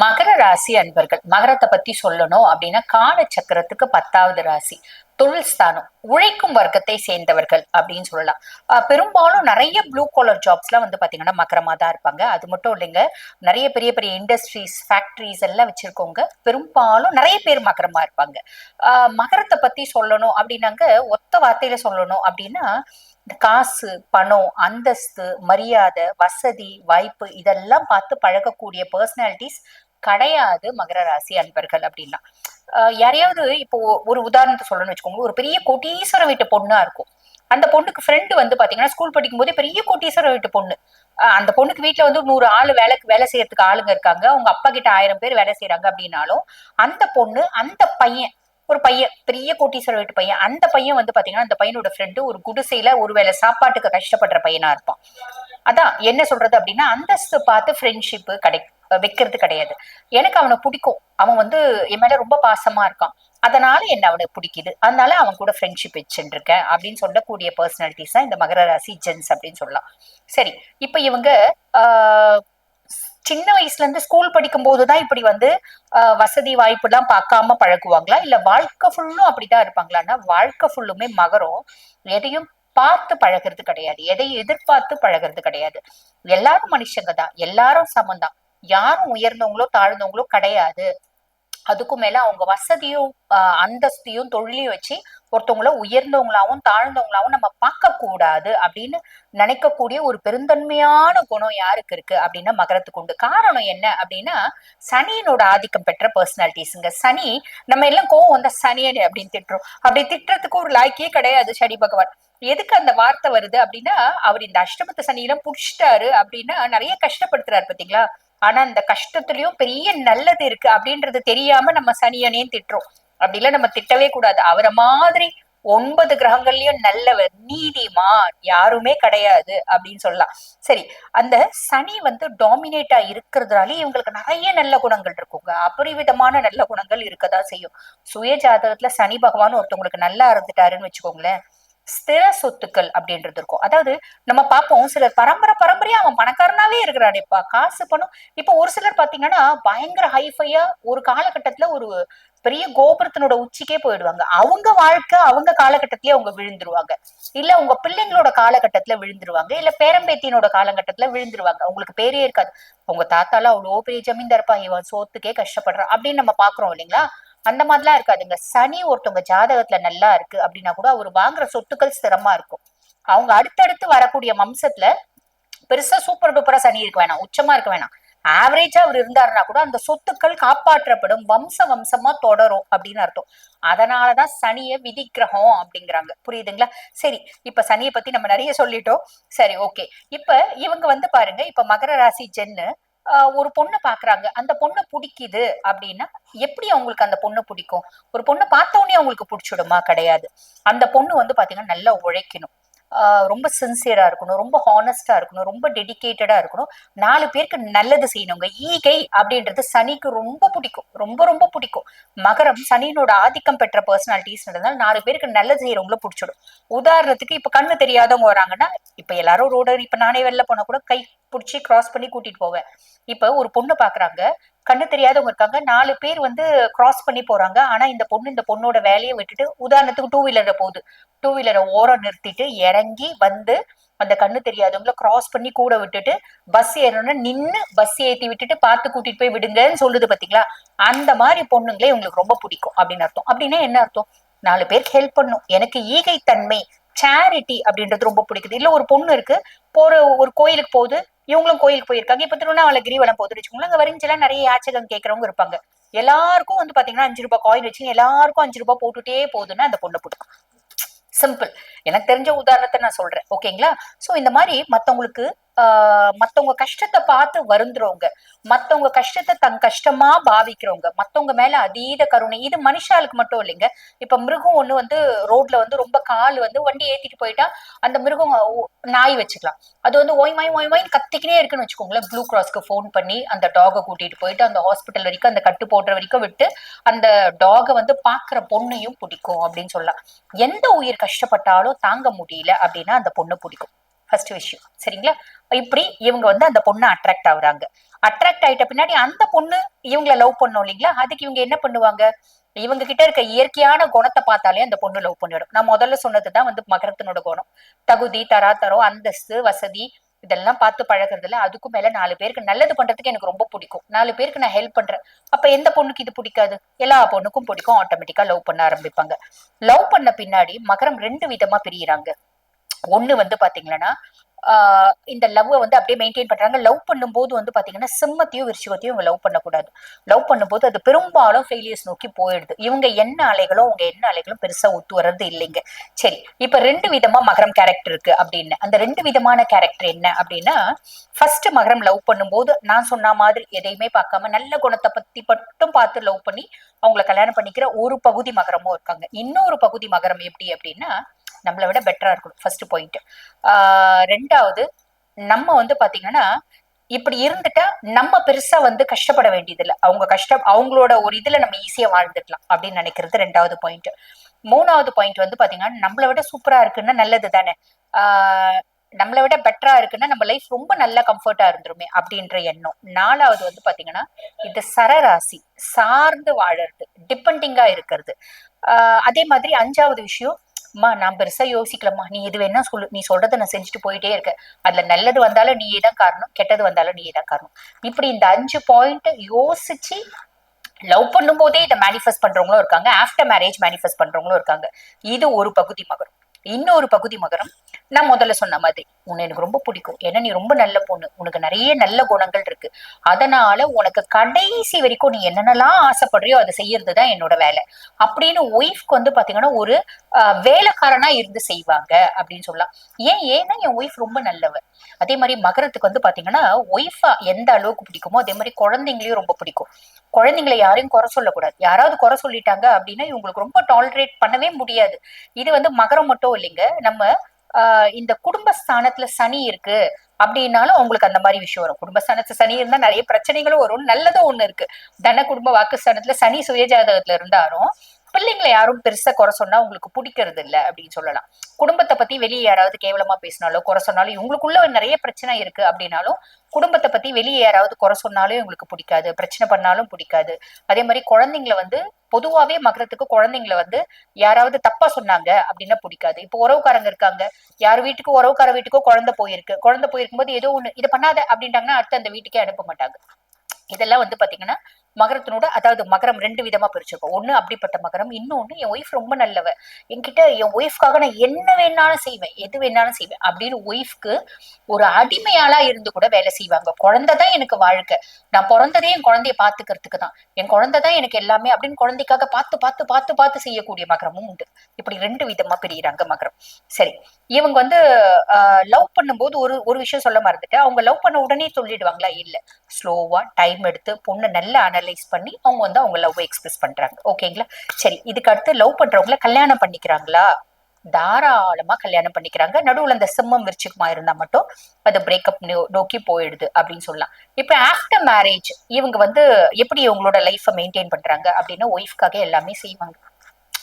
மகர ராசி அன்பர்கள் மகரத்தை பத்தி சொல்லணும் அப்படின்னா கால சக்கரத்துக்கு பத்தாவது ராசி தொழில் ஸ்தானம் உழைக்கும் வர்க்கத்தை சேர்ந்தவர்கள் அப்படின்னு சொல்லலாம். ஆஹ் பெரும்பாலும் நிறைய ப்ளூ காலர் ஜாப்ஸ்லாம் வந்து பாத்தீங்கன்னா மக்கரமாக தான் இருப்பாங்க. அது மட்டும் இல்லைங்க நிறைய பெரிய பெரிய இண்டஸ்ட்ரீஸ் ஃபேக்ட்ரிஸ் எல்லாம் வச்சிருக்கவங்க பெரும்பாலும் நிறைய பேர் மகரமா இருப்பாங்க. ஆஹ் மகரத்தை பத்தி சொல்லணும் அப்படின்னாங்க ஒத்த வார்த்தையில சொல்லணும் அப்படின்னா காசு பணம் அந்தஸ்து மரியாதை வசதி வாய்ப்பு இதெல்லாம் பார்த்து பழகக்கூடிய பர்சனாலிட்டிஸ் கிடையாது மகர ராசி அன்பர்கள் அப்படின்னா. யாரையாவது இப்போ ஒரு உதாரணத்தை சொல்லணும்னு வச்சுக்கோங்க ஒரு பெரிய கோட்டீஸ்வர வீட்டு பொண்ணா இருக்கும். அந்த பொண்ணுக்கு ஃப்ரெண்டு வந்து பாத்தீங்கன்னா ஸ்கூல் படிக்கும் போதே பெரிய கோட்டீஸ்வர வீட்டு பொண்ணு. அந்த பொண்ணுக்கு வீட்டுல வந்து நூறு ஆள் வேலைக்கு வேலை செய்யறதுக்கு ஆளுங்க இருக்காங்க. அவங்க அப்பா கிட்ட ஆயிரம் பேர் வேலை செய்யறாங்க அப்படின்னாலும் அந்த பொண்ணு அந்த பையன் ஒரு பையன் பெரிய கோட்டீஸ்வர வீட்டு பையன் அந்த பையன் வந்து பாத்தீங்கன்னா அந்த பையனோட ஃப்ரெண்டு ஒரு குடிசையில ஒருவேளை சாப்பாட்டுக்கு கஷ்டப்படுற பையனா இருப்பான். அதான் என்ன சொல்றது அப்படின்னா அந்தஸ்து பார்த்து ஃப்ரெண்ட்ஷிப் கிடைக்கும். வைக்கிறது கிடையாது. எனக்கு அவனை பிடிக்கும். அவன் வந்து என் மேல ரொம்ப பாசமா இருக்கான். அதனால என்ன அவனுக்கு பிடிக்குது. அதனால அவன் கூட ஃப்ரெண்ட்ஷிப் வச்சுட்டு இருக்கேன் அப்படின்னு சொல்லக்கூடிய பர்சனாலிட்டிஸ் தான் இந்த மகர ராசி ஜென்ஸ் அப்படின்னு சொல்லலாம். சரி இப்ப இவங்க ஆஹ் சின்ன வயசுல இருந்து ஸ்கூல் படிக்கும் போதுதான் இப்படி வந்து வசதி வாய்ப்பு எல்லாம் பார்க்காம பழகுவாங்களா? இல்ல வாழ்க்கை ஃபுல்லும் அப்படிதான் இருப்பாங்களான்னா வாழ்க்கை ஃபுல்லுமே மகரம். எதையும் பார்த்து பழகிறது கிடையாது. எதையும் எதிர்பார்த்து பழகிறது கிடையாது. எல்லாரும் மனுஷங்க தான். எல்லாரும் சமம்தான் யாரும் உயர்ந்தவங்களோ தாழ்ந்தவங்களோ கிடையாது. அதுக்கும் மேல அவங்க வசதியும் அந்தஸ்தையும் தொழிலையும் வச்சு ஒருத்தவங்கள உயர்ந்தவங்களாவும் தாழ்ந்தவங்களாவும் நம்ம பார்க்க கூடாது அப்படின்னு நினைக்கக்கூடிய ஒரு பெருந்தன்மையான குணம் யாருக்கு இருக்கு அப்படின்னா மகரத்துக்கு உண்டு. காரணம் என்ன அப்படின்னா சனியினோட ஆதிக்கம் பெற்ற பர்சனாலிட்டிஸுங்க சனி நம்ம எல்லாம் கோவம் வந்தா சனியனு அப்படின்னு திட்டுறோம். அப்படி திட்டுறதுக்கு ஒரு லாய்க்கே கிடையாது சனி பகவான். எதுக்கு அந்த வார்த்தை வருது அப்படின்னா அவர் இந்த அஷ்டமத்து சனியெல்லாம் புடிச்சிட்டாரு அப்படின்னா நிறைய கஷ்டப்படுத்துறாரு பாத்தீங்களா ஆனா அந்த கஷ்டத்துலயும் பெரிய நல்லது இருக்கு அப்படின்றது தெரியாம நம்ம சனியனையும் திட்டுறோம். அப்படிலாம் நம்ம திட்டவே கூடாது. அவரை மாதிரி ஒன்பது கிரகங்கள்லயும் நல்லவர் நீதிமான் யாருமே கிடையாது அப்படின்னு சொல்லலாம். சரி அந்த சனி வந்து டாமினேட்டா இருக்கிறதுனாலே இவங்களுக்கு நிறைய நல்ல குணங்கள் இருக்குங்க. அபரிவிதமான நல்ல குணங்கள் இருக்கதான் செய்யும். சுய ஜாதகத்துல சனி பகவான் ஒருத்தவங்களுக்கு நல்லா இருந்துட்டாருன்னு வச்சுக்கோங்களேன். ஸ்திர சொத்துக்கள் அப்படின்றது இருக்கும். அதாவது நம்ம பார்ப்போம் சிலர் பரம்பரை பரம்பரையா அவன் பணக்காரனாவே இருக்கிறானேப்பா காசு பணம் இப்ப ஒரு சிலர் பாத்தீங்கன்னா பயங்கர ஹைஃபையா ஒரு காலகட்டத்துல ஒரு பெரிய கோபுரத்தினோட உச்சிக்கே போயிடுவாங்க. அவங்க வாழ்க்கை அவங்க காலகட்டத்திலேயே அவங்க விழுந்துருவாங்க. இல்ல உங்க பிள்ளைங்களோட காலகட்டத்துல விழுந்துருவாங்க. இல்ல பேரம்பேத்தியனோட காலகட்டத்துல விழுந்துருவாங்க. அவங்களுக்கு பேரே இருக்காது. உங்க தாத்தால அவ்வளோ பெரிய ஜமீன்தார் இருப்பான் இவன் சோத்துக்கே கஷ்டப்படுறான் அப்படின்னு நம்ம பாக்குறோம் இல்லைங்களா? அந்த மாதிரிலாம் இருக்காதுங்க. சனி ஒருத்தவங்க ஜாதகத்துல நல்லா இருக்கு அப்படின்னா கூட அவர் வாங்குற சொத்துக்கள் ஸ்திரமா இருக்கும். அவங்க அடுத்தடுத்து வரக்கூடிய வம்சத்துல பெருசா சூப்பர் டூப்பரா சனி இருக்க வேணாம். உச்சமா இருக்க வேணாம். ஆவரேஜா அவர் இருந்தாருன்னா கூட அந்த சொத்துக்கள் காப்பாற்றப்படும். வம்ச வம்சமா தொடரும் அப்படின்னு அர்த்தம். அதனாலதான் சனிய விதி கிரகம் அப்படிங்கிறாங்க. புரியுதுங்களா? சரி இப்ப சனியை பத்தி நம்ம நிறைய சொல்லிட்டோம். சரி ஓகே இப்ப இவங்க வந்து பாருங்க இப்ப மகர ராசி ஜென்னு ஒரு பொண்ணை பாக்குறாங்க. அந்த பொண்ணு பிடிக்குது அப்படின்னா எப்படி அவங்களுக்கு அந்த பொண்ணு பிடிக்கும்? ஒரு பொண்ணை பார்த்த உடனே அவங்களுக்கு பிடிச்சிடுமா? கிடையாது. அந்த பொண்ணு வந்து பாத்தீங்கன்னா நல்லா உழைக்கணும். ரொம்ப சின்சியரா இருக்கணும் ரொம்ப ஹானஸ்டா இருக்கணும் ரொம்ப டெடிக்கேட்டடா இருக்கணும். நாலு பேருக்கு நல்லது செய்யணுங்க. ஈகை அப்படின்றது சனிக்கு ரொம்ப பிடிக்கும். ரொம்ப ரொம்ப பிடிக்கும். மகரம் சனியினோட ஆதிக்கம் பெற்ற பர்சனாலிட்டிஸ்ன்றதுனால நாலு பேருக்கு நல்லது செய்யறவங்கள பிடிச்சிடும். உதாரணத்துக்கு இப்ப கண்ணு தெரியாதவங்க வராங்கன்னா இப்ப எல்லாரும் ரோடு இப்ப நானே வெளில போனா கூட கை பிடிச்சி கிராஸ் பண்ணி கூட்டிட்டு போவேன். இப்ப ஒரு பொண்ணு பாக்குறாங்க. கண்ணு தெரியாதவங்க இருக்காங்க. நாலு பேர் வந்து கிராஸ் பண்ணி போறாங்க. ஆனா இந்த பொண்ணு இந்த பொண்ணோட வேலையை விட்டுட்டு உதாரணத்துக்கு டூ வீலரை போகுது. டூ வீலரை ஓரம் நிறுத்திட்டு இறங்கி வந்து அந்த கண்ணு தெரியாதவங்கள கிராஸ் பண்ணி கூட விட்டுட்டு பஸ் ஏறணும்னா நின்று பஸ் ஏற்றி விட்டுட்டு பார்த்து கூட்டிட்டு போய் விடுங்கன்னு சொல்லுது பாத்தீங்களா? அந்த மாதிரி பொண்ணுங்களே உங்களுக்கு ரொம்ப பிடிக்கும் அப்படின்னு அர்த்தம். அப்படின்னா என்ன அர்த்தம்? நாலு பேருக்கு ஹெல்ப் பண்ணும் எனக்கு ஈகை தன்மை சேரிட்டி அப்படின்றது ரொம்ப பிடிக்குது. இல்ல ஒரு பொண்ணு இருக்கு. போற ஒரு கோயிலுக்கு போகுது. இவங்களும் கோயிலுக்கு போயிருக்காங்க. இப்ப திருவண்ணாமலை கிரிவலம் போகுதுன்னு வச்சுக்கோங்களேன். அங்க வரிஞ்செல்லாம் நிறைய யாச்சகம் கேட்கறவங்க இருப்பாங்க. எல்லாருக்கும் வந்து பாத்தீங்கன்னா அஞ்சு ரூபாய் காயின் வச்சு எல்லாருக்கும் அஞ்சு ரூபாய் போட்டுட்டே போகுதுன்னா அந்த பொண்ணு பிடிக்கும். சிம்பிள் எனக்கு தெரிஞ்ச உதாரணத்தை நான் சொல்றேன். ஓகேங்களா சோ இந்த மாதிரி மத்தவங்களுக்கு மத்தவங்க கஷ்டத்தை பார்த்து வருந்துறவங்க. மத்தவங்க கஷ்டத்தை தன் கஷ்டமா பாவிக்கிறவங்க. மத்தவங்க மேல அதீத கருணை. இது மனுஷாளுக்கு மட்டும் இல்லைங்க. இப்ப மிருகம் ஒண்ணு வந்து ரோட்ல வந்து ரொம்ப கால் வந்து வண்டி ஏத்திட்டு போயிட்டா அந்த மிருகம் நாய் வச்சுக்கலாம். அது வந்து ஓய் மாய் ஓய் மாய் கத்திக்கினே இருக்குன்னு வச்சுக்கோங்களேன். ப்ளூ கிராஸ்க்கு ஃபோன் பண்ணி அந்த டாகை கூட்டிட்டு போயிட்டு அந்த ஹாஸ்பிட்டல் வரைக்கும் அந்த கட்டு போடுற வரைக்கும் விட்டு அந்த டாகை வந்து பாக்குற பொண்ணையும் பிடிக்கும் அப்படின்னு சொல்லலாம். எந்த உயிர் கஷ்டப்பட்டாலும் தாங்க முடியல அப்படின்னா அந்த பொண்ணு பிடிக்கும். ஃபர்ஸ்ட் விஷயம். சரிங்களா? இப்படி இவங்க வந்து அந்த பொண்ணு அட்ராக்ட் ஆகுறாங்க. அட்ராக்ட் ஆயிட்ட பின்னாடி அந்த பொண்ணு இவங்கள லவ் பண்ணும் இல்லைங்களா? அதுக்கு இவங்க என்ன பண்ணுவாங்க? இவங்க கிட்ட இருக்க இயற்கையான குணத்தை பார்த்தாலே அந்த பொண்ணு லவ் பண்ணிடும். நான் முதல்ல சொன்னதுதான் வந்து மகரத்தினோட குணம். தகுதி தராதரம் அந்தஸ்து வசதி இதெல்லாம் பார்த்து பழகுறதுல அதுக்கும் மேல நாலு பேருக்கு நல்லது பண்றதுக்கு எனக்கு ரொம்ப பிடிக்கும். நாலு பேருக்கு நான் ஹெல்ப் பண்றேன். அப்ப எந்த பொண்ணுக்கு இது பிடிக்காது? எல்லா பொண்ணுக்கும் பிடிக்கும். ஆட்டோமேட்டிக்கா லவ் பண்ண ஆரம்பிப்பாங்க. லவ் பண்ண பின்னாடி மகரம் ரெண்டு விதமா பிரியிறாங்க. ஒண்ணு வந்து பாத்தீங்கன்னா ஆஹ் இந்த லவ்வை வந்து அப்படியே மெயின்டைன் பண்றாங்க. லவ் பண்ணும்போது வந்து பாத்தீங்கன்னா சிம்மத்தையும் விருச்சிகத்தையும் இவங்க லவ் பண்ணக்கூடாது. லவ் பண்ணும்போது அது பெரும்பாலும் ஃபெயிலியர்ஸ் நோக்கி போயிடுது. இவங்க என்ன அலைகளோ அவங்க என்ன அலைகளும் பெருசா ஒத்து வர்றது இல்லைங்க. சரி இப்ப ரெண்டு விதமா மகரம் கேரக்டர் இருக்கு அப்படின்னு. அந்த ரெண்டு விதமான கேரக்டர் என்ன அப்படின்னா ஃபர்ஸ்ட் மகரம் லவ் பண்ணும்போது நான் சொன்ன மாதிரி எதையுமே பார்க்காம நல்ல குணத்தை பத்தி மட்டும் பார்த்து லவ் பண்ணி அவங்கள கல்யாணம் பண்ணிக்கிற ஒரு பகுதி மகரமும் இருக்காங்க. இன்னொரு பகுதி மகரம் எப்படி அப்படின்னா நம்மளை விட பெட்டராக இருக்கணும் ஃபர்ஸ்ட் பாயிண்ட் ரெண்டாவது நம்ம வந்து பாத்தீங்கன்னா இப்படி இருந்துட்டா நம்ம பெருசா வந்து கஷ்டப்பட வேண்டியதில்லை. அவங்க கஷ்டம் அவங்களோட ஒரு இதுல நம்ம ஈஸியா வாழ்ந்துக்கலாம் அப்படின்னு நினைக்கிறது ரெண்டாவது பாயிண்ட் மூணாவது பாயிண்ட் வந்து பாத்தீங்கன்னா நம்மளை விட சூப்பரா இருக்குன்னா நல்லது தானே. ஆஹ் நம்மளை விட பெட்டரா இருக்குன்னா நம்ம லைஃப் ரொம்ப நல்லா கம்ஃபர்ட்டா இருந்துருமே அப்படின்ற எண்ணம். நாலாவது வந்து பாத்தீங்கன்னா இது சரராசி சார்ந்து வாழறது டிபெண்டிங்கா இருக்கிறது. ஆஹ் அதே மாதிரி அஞ்சாவது விஷயம் அம்மா நான் பெருசா யோசிக்கலம்மா. நீ எது வேணா சொல்லு. நீ சொல்றதை நான் செஞ்சுட்டு போயிட்டே இருக்கேன். அதுல நல்லது வந்தாலும் நீயே தான் காரணம். கெட்டது வந்தாலும் நீயே தான் காரணம். இப்படி இந்த அஞ்சு பாயிண்ட் யோசிச்சு லவ் பண்ணும் போதே இதை மேனிஃபெஸ்ட் பண்றவங்களும் இருக்காங்க. ஆஃப்டர் மேரேஜ் மேனிஃபெஸ்ட் பண்றவங்களும் இருக்காங்க. இது ஒரு பகுதி மகரும். இன்னொரு பகுதி மகரம். நான் முதல்ல சொன்ன மாதிரி உன்னை எனக்கு ரொம்ப பிடிக்கும். ஏன்னா நீ ரொம்ப நல்ல பொண்ணு. உனக்கு நிறைய நல்ல குணங்கள் இருக்கு. அதனால உனக்கு கடைசி வரைக்கும் நீ என்னென்னலாம் ஆசைப்படுறியோ அதை செய்யறது தான் என்னோட வேலை. அப்படின்னு ஒய்ஃப்க்கு வந்து பாத்தீங்கன்னா ஒரு வேலைக்காரனா இருந்து செய்வாங்க அப்படின்னு சொல்லலாம். ஏன்? ஏன்னா என் ஒய்ஃப் ரொம்ப நல்லவ. அதே மாதிரி மகரத்துக்கு வந்து பாத்தீங்கன்னா ஒய்ஃபா எந்த அளவுக்கு பிடிக்குமோ அதே மாதிரி குழந்தைங்களையும் ரொம்ப பிடிக்கும். குழந்தைங்களை யாரையும் குறை சொல்லக்கூடாது. யாராவது குறை சொல்லிட்டாங்க அப்படின்னா இவங்களுக்கு ரொம்ப டாலரேட் பண்ணவே முடியாது. இது வந்து மகரம் மட்டும் இல்லைங்க. நம்ம இந்த குடும்பஸ்தானத்துல சனி இருக்கு அப்படின்னாலும் அவங்களுக்கு அந்த மாதிரி விஷயம் வரும். குடும்பஸ்தானத்துல சனி இருந்தா நிறைய பிரச்சனைகளும் வரும். நல்லதும் ஒண்ணு இருக்கு. தன குடும்ப வாக்குஸ்தானத்துல சனி சுயஜாதகத்துல இருந்தாலும் பிள்ளைங்களை யாரும் பெருசா குறை சொன்னா உங்களுக்கு பிடிக்கிறது இல்ல அப்படின்னு சொல்லலாம். குடும்பத்தை பத்தி வெளியே யாராவது கேவலமா பேசினாலோ குறை சொன்னாலும் இவங்களுக்குள்ள நிறைய பிரச்சனை இருக்கு அப்படின்னாலும் குடும்பத்தை பத்தி வெளியே யாராவது குறை சொன்னாலும் இவங்களுக்கு பிடிக்காது. பிரச்சனை பண்ணாலும் பிடிக்காது. அதே மாதிரி குழந்தைங்களை வந்து பொதுவாவே மகரத்துக்கு குழந்தைங்களை வந்து யாராவது தப்பா சொன்னாங்க அப்படின்னா பிடிக்காது. இப்போ உறவுக்காரங்க இருக்காங்க. யார் வீட்டுக்கு உறவுக்கார வீட்டுக்கோ குழந்தை போயிருக்கு. குழந்தை போயிருக்கும்போது ஏதோ ஒண்ணு இதை பண்ணாத அப்படின்ட்டாங்கன்னா அடுத்து அந்த வீட்டுக்கே அனுப்ப மாட்டாங்க. இதெல்லாம் வந்து பாத்தீங்கன்னா மகரத்தினோட அதாவது மகரம் ரெண்டு விதமா பிரிச்சிருக்கோம். ஒண்ணு அப்படிப்பட்ட மகரம் இன்னொன்னு என் ஒய்ஃப் ரொம்ப நல்லவ. என்கிட்ட என் ஒய்ஃப்காக நான் என்ன வேணாலும் செய்வேன் எது வேணாலும் செய்வேன் அப்படின்னு ஒய்ஃப்க்கு ஒரு அடிமையாளா இருந்து கூட வேலை செய்வாங்க. குழந்தை தான் எனக்கு வாழ்க்கை. நான் பிறந்ததே என் குழந்தைய பாத்துக்கிறதுக்கு தான். என் குழந்தை தான் எனக்கு எல்லாமே அப்படின்னு குழந்தைக்காக பார்த்து பார்த்து பார்த்து பார்த்து செய்யக்கூடிய மகரமும் உண்டு. இப்படி ரெண்டு விதமா பிரியிறாங்க மகரம். சரி இவங்க வந்து லவ் பண்ணும்போது ஒரு ஒரு விஷயம் சொல்ல மறந்துட்டு அவங்க லவ் பண்ண உடனே சொல்லிடுவாங்களா? இல்ல. ஸ்லோவா டைம் எடுத்து பொண்ணு நல்லா அனலைஸ் பண்ணி அவங்க வந்து அவங்க லவ் எக்ஸ்பிரஸ் பண்றாங்க. ஓகேங்களா சரி இதுக்கு அடுத்து லவ் பண்றவங்கள கல்யாணம் பண்ணிக்கிறாங்களா? தாராளமா கல்யாணம் பண்ணிக்கிறாங்க. நடுவுல அந்த சிம்மம் விருச்சிக்குமா இருந்தா மட்டும் அது பிரேக்கப் நோக்கி போயிடுது அப்படின்னு சொல்லலாம். இப்ப ஆஃப்டர் மேரேஜ் இவங்க வந்து எப்படி இவங்களோட லைஃப்பை மெயின்டைன் பண்றாங்க அப்படின்னா ஒய்ஃப்காக எல்லாமே செய்வாங்க.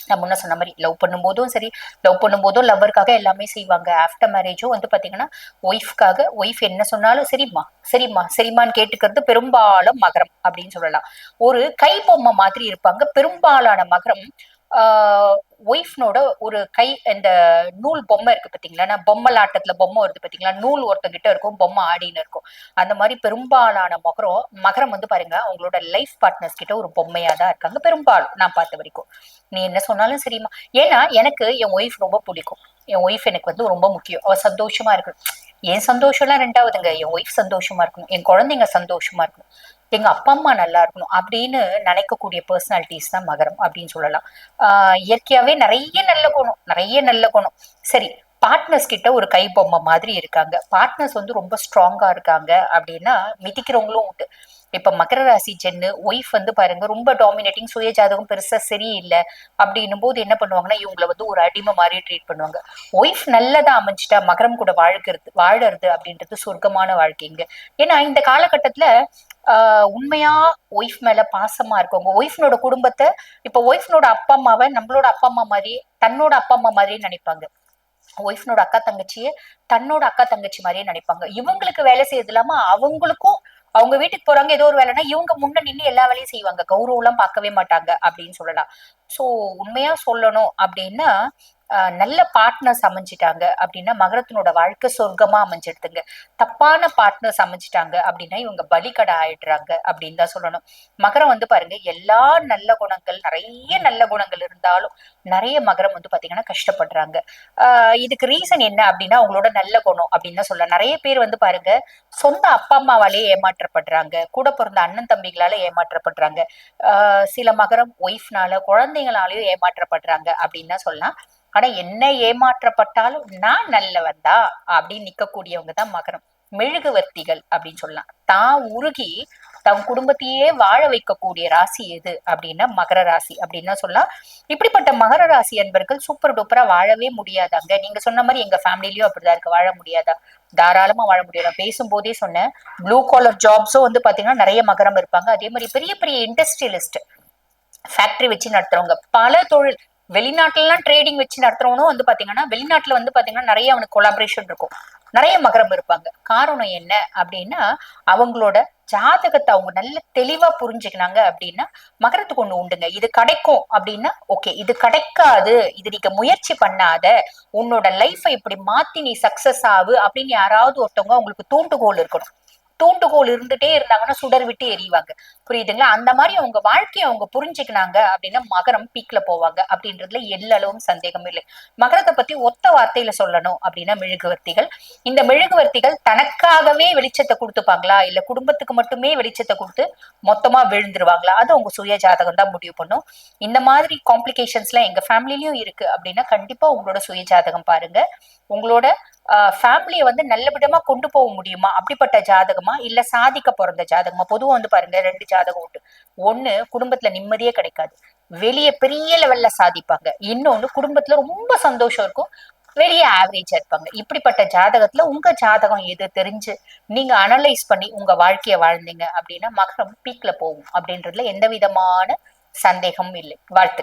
நான் முன்ன சொன்ன மாதிரி லவ் பண்ணும்போதும் சரி லவ் பண்ணும்போதும் லவ்வருக்காக எல்லாமே செய்வாங்க. ஆஃப்டர் மேரேஜும் வந்து பாத்தீங்கன்னா ஒய்ஃப்காக ஒய்ஃப் என்ன சொன்னாலும் சரிம்மா சரிம்மா சரிம்மான்னு கேட்டுக்கிறது பெரும்பாலும் மகரம் அப்படின்னு சொல்லலாம். ஒரு கை பொம்மை மாதிரி இருப்பாங்க. பெரும்பாலான மகரம் ஒய்ஃப்னோட ஒரு கை இந்த நூல் பொம்மை இருக்கு பாத்தீங்களா? நான் பொம்மலாட்டத்துல பொம்மை வருது பாத்தீங்களா? நூல் ஒருத்தங்கிட்ட இருக்கும் பொம்மை ஆடின்னு இருக்கும். அந்த மாதிரி பெரும்பாலான மகரம் மகரம் வந்து பாருங்க அவங்களோட லைஃப் பார்ட்னர்ஸ் கிட்ட ஒரு பொம்மையா தான் இருக்காங்க பெரும்பாலும் நான் பார்த்த வரைக்கும். நீ என்ன சொன்னாலும் சரிம்மா. ஏன்னா எனக்கு என் ஒய்ஃப் ரொம்ப பிடிக்கும். என் ஒய்ஃப் எனக்கு வந்து ரொம்ப முக்கியம். அவ சந்தோஷமா இருக்கணும். என் சந்தோஷம்லாம் ரெண்டாவதுங்க. என் ஒய்ஃப் சந்தோஷமா இருக்கணும். என் குழந்தைங்க சந்தோஷமா இருக்கணும். எங்க அப்பா அம்மா நல்லா இருக்கணும் அப்படின்னு நினைக்கக்கூடிய பர்சனாலிட்டிஸ் தான் மகரம் அப்படின்னு சொல்லலாம். இயற்கையாகவே இயற்கையாவே நிறைய நல்ல குணம் நிறைய நல்ல குணம். சரி பார்ட்னர்ஸ் கிட்ட ஒரு கை பொம்மை மாதிரி இருக்காங்க. பார்ட்னர்ஸ் வந்து ரொம்ப ஸ்ட்ராங்கா இருக்காங்க அப்படின்னா மிதிக்கிறவங்களும் உண்டு. இப்ப மகர ராசி ஜென்னு ஒய்ஃப் வந்து பாருங்க ரொம்ப டாமினேட்டிங் சுய ஜாதகம் பெருசா சரியில்லை அப்படின்னும் போது என்ன பண்ணுவாங்கன்னா இவங்களை வந்து ஒரு அடிமை மாதிரி ட்ரீட் பண்ணுவாங்க. ஒய்ஃப் நல்லதா அமைஞ்சிட்டா மகரம் கூட வாழ்க்கிறது வாழறது அப்படின்றது சொர்க்கமான வாழ்க்கைங்க. ஏன்னா இந்த காலகட்டத்துல உண்மையா ஒய்ஃப் மேல பாசமா இருக்கவங்க ஒய்ஃப்னோட குடும்பத்தை இப்ப ஒய்ஃப்னோட அப்பா அம்மாவை நம்மளோட அப்பா அம்மா மாதிரி தன்னோட அப்பா அம்மா மாதிரியே நினைப்பாங்க. ஒய்ஃப்னோட அக்கா தங்கச்சியே தன்னோட அக்கா தங்கச்சி மாதிரியே நினைப்பாங்க. இவங்களுக்கு வேலை செய்யறது இல்லாம அவங்களுக்கும் அவங்க வீட்டுக்கு போறாங்க ஏதோ ஒரு வேலைன்னா இவங்க முன்ன நின்று எல்லா வேலையும் செய்வாங்க. கௌரவம் எல்லாம் பார்க்கவே மாட்டாங்க அப்படின்னு சொல்லலாம். சோ உண்மையா சொல்லணும் அப்படின்னா நல்ல பார்ட்னர்ஸ் அமைஞ்சிட்டாங்க அப்படின்னா மகரத்தினோட வாழ்க்கை சொர்க்கமா அமைஞ்சிடுதுங்க. தப்பான பார்ட்னர்ஸ் அமைஞ்சிட்டாங்க அப்படின்னா இவங்க பலிகடை ஆயிடுறாங்க அப்படின்னு தான் சொல்லணும். மகரம் வந்து பாருங்க எல்லா நல்ல குணங்கள் நிறைய நல்ல குணங்கள் இருந்தாலும் நிறைய மகரம் வந்து பாத்தீங்கன்னா கஷ்டப்படுறாங்க. ஆஹ் இதுக்கு ரீசன் என்ன அப்படின்னா அவங்களோட நல்ல குணம் அப்படின்னு தான் சொல்லலாம். நிறைய பேர் வந்து பாருங்க சொந்த அப்பா அம்மாவாலே ஏமாற்றப்படுறாங்க. கூட பிறந்த அண்ணன் தம்பிகளால ஏமாற்றப்படுறாங்க. ஆஹ் சில மகரம் ஒய்ஃப்னால குழந்தைங்களாலேயும் ஏமாற்றப்படுறாங்க அப்படின்னு தான் சொல்லலாம். ஆனா என்ன ஏமாற்றப்பட்டாலும் நான் நல்லவன் தான் அப்படின்னு நிக்கக்கூடியவங்க தான் மகரம். மெழுகுவர்த்திகள் அப்படின்னு சொல்லலாம். தான் உருகி தன் குடும்பத்தையே வாழ வைக்கக்கூடிய ராசி எது அப்படின்னா மகர ராசி அப்படின்னு சொல்லலாம். இப்படிப்பட்ட மகர ராசி அன்பர்கள் சூப்பர் டூப்பரா வாழவே முடியாதாங்க. நீங்க சொன்ன மாதிரி எங்க ஃபேமிலிலயும் அப்படிதான் இருக்கு. வாழ முடியாதா? தாராளமா வாழ முடியாது? பேசும்போதே சொன்னேன். ப்ளூ காலர் ஜாப்ஸும் வந்து பாத்தீங்கன்னா நிறைய மகரம் இருப்பாங்க. அதே மாதிரி பெரிய பெரிய இண்டஸ்ட்ரியலிஸ்ட் ஃபேக்டரி வச்சு நடத்துறவங்க பல தொழில் வெளிநாட்டுலாம் ட்ரேடிங் வச்சு நடத்துறவனும் வந்து பாத்தீங்கன்னா வெளிநாட்டுல வந்து பாத்தீங்கன்னா நிறைய அவனுக்கு கொலாபரேஷன் இருக்கும். நிறைய மகரம் இருப்பாங்க. காரணம் என்ன அப்படின்னா அவங்களோட ஜாதகத்தை அவங்க நல்ல தெளிவா புரிஞ்சுக்கினாங்க அப்படின்னா மகரத்துக்கு ஒண்ணு உண்டுங்க. இது கிடைக்கும் அப்படின்னா ஓகே இது கிடைக்காது. இது நீங்க முயற்சி பண்ணாத. உன்னோட லைஃபை இப்படி மாத்தி நீ சக்சஸ் ஆகு அப்படின்னு யாராவது ஒருத்தவங்க அவங்களுக்கு தூண்டுகோல் இருக்கணும். தூண்டுகோல் இருந்துட்டே இருந்தாங்கன்னா சுடர் விட்டு எரிவாங்க. புரியுதுங்களா? அந்த மாதிரி அவங்க வாழ்க்கையை அவங்க புரிஞ்சுக்கினாங்க அப்படின்னா மகரம் பீக்ல போவாங்க அப்படின்றதுல எல்லளவும் சந்தேகம் இல்லை. மகரத்தை பத்தி ஒத்த வார்த்தையில சொல்லணும் அப்படின்னா மெழுகுவர்த்திகள். இந்த மெழுகுவர்த்திகள் தனக்காகவே வெளிச்சத்தை கொடுத்துப்பாங்களா? இல்ல குடும்பத்துக்கு மட்டுமே வெளிச்சத்தை கொடுத்து மொத்தமா விழுந்துருவாங்களா? அது அவங்க சுய ஜாதகம் தான் முடிவு பண்ணும். இந்த மாதிரி காம்ப்ளிகேஷன்ஸ்லாம் எங்க ஃபேமிலிலயும் இருக்கு அப்படின்னா கண்டிப்பா உங்களோட சுய ஜாதகம் பாருங்க. உங்களோட ஃபேமிலியை வந்து நல்ல விதமா கொண்டு போக முடியுமா? அப்படிப்பட்ட ஜாதகமா? இல்ல சாதிக்க பிறந்த ஜாதகமா? பொதுவா வந்து பாருங்க ரெண்டு ஜாதகம் உண்டு. ஒண்ணு குடும்பத்துல நிம்மதியே கிடைக்காது. வெளியே பெரிய லெவல்ல சாதிப்பாங்க. இன்னொன்னு குடும்பத்துல ரொம்ப சந்தோஷம் இருக்கும். வெளியே ஆவரேஜா இருப்பாங்க. இப்படிப்பட்ட ஜாதகத்துல உங்க ஜாதகம் எது தெரிஞ்சு நீங்க அனலைஸ் பண்ணி உங்க வாழ்க்கைய வாழ்ந்தீங்க அப்படின்னா மகரம் பீக்ல போகும். அப்படின்றதுல எந்த விதமான சந்தேகமும் இல்லை. வாழ்த்து